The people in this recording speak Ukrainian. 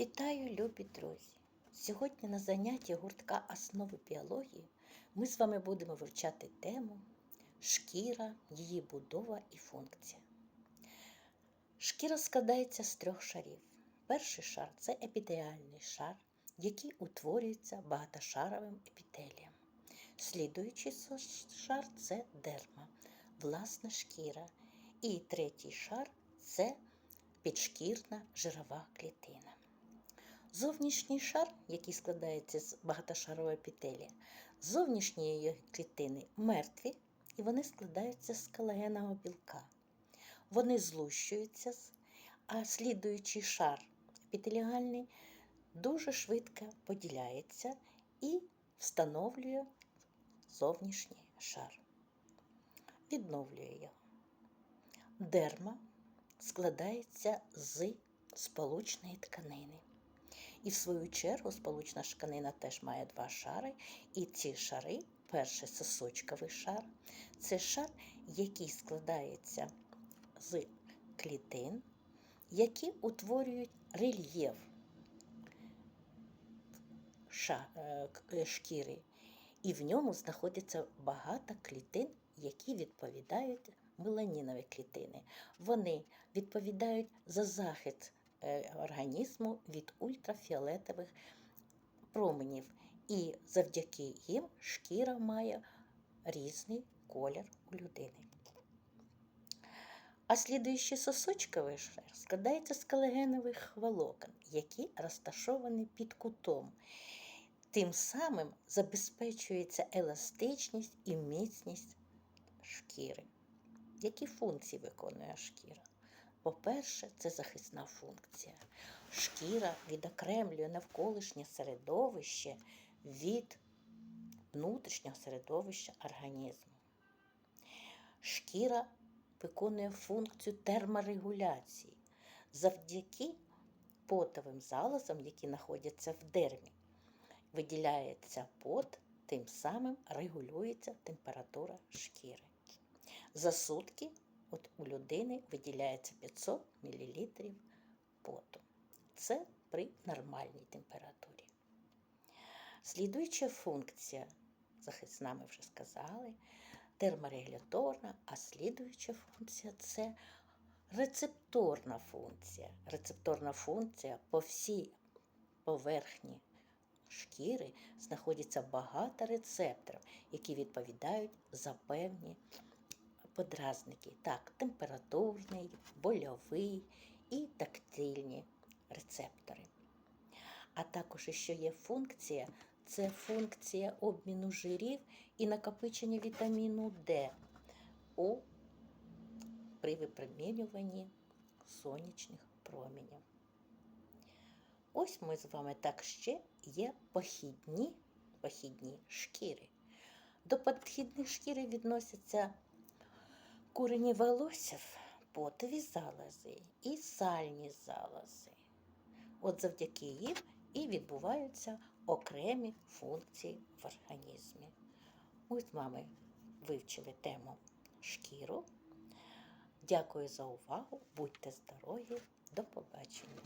Вітаю, любі друзі! Сьогодні на занятті гуртка основи біології ми з вами будемо вивчати тему шкіра, її будова і функція. Шкіра складається з трьох шарів. Перший шар це епітеліальний шар, який утворюється багатошаровим епітелієм. Слідуючий шар це дерма, власна шкіра. І третій шар це підшкірна жирова клітина. Зовнішній шар, який складається з багатошарової епітелія, зовнішні її клітини мертві, і вони складаються з колагенового білка. Вони злущуються, а слідуючий шар епітеліальний дуже швидко поділяється і встановлює зовнішній шар, відновлює його. Дерма складається з сполучної тканини. І в свою чергу сполучна тканина теж має два шари. І ці шари, перший сосочковий шар, це шар, який складається з клітин, які утворюють рельєф шкіри. І в ньому знаходиться багато клітин, які відповідають меланінові клітини. Вони відповідають за захист організму від ультрафіолетових променів. І завдяки їм шкіра має різний колір у людини. А слідуючий сосочковий шар складається з колагенових волокон, які розташовані під кутом. Тим самим забезпечується еластичність і міцність шкіри. Які функції виконує шкіра? По-перше, це захисна функція. Шкіра відокремлює навколишнє середовище від внутрішнього середовища організму. Шкіра виконує функцію терморегуляції завдяки потовим залозам, які знаходяться в дермі. Виділяється пот, тим самим регулюється температура шкіри. За сутки от у людини виділяється 500 мл поту. Це при нормальній температурі. Слідуюча функція, захисна ми вже сказали, терморегуляторна, а слідуюча функція це рецепторна функція. Рецепторна функція по всій поверхні шкіри знаходиться багато рецепторів, які відповідають за певні подразники. Так, температурний, больовий і тактильні рецептори. А також ще є функція, це функція обміну жирів і накопичення вітаміну Д у при випромінюванні сонячних промінів. Ось ми з вами так ще є похідні, похідні шкіри. До похідних шкіри відносяться курені волоссів, потові залози і сальні залози. От завдяки їм і відбуваються окремі функції в організмі. Ми з вами вивчили тему шкіру. Дякую за увагу. Будьте здорові, до побачення!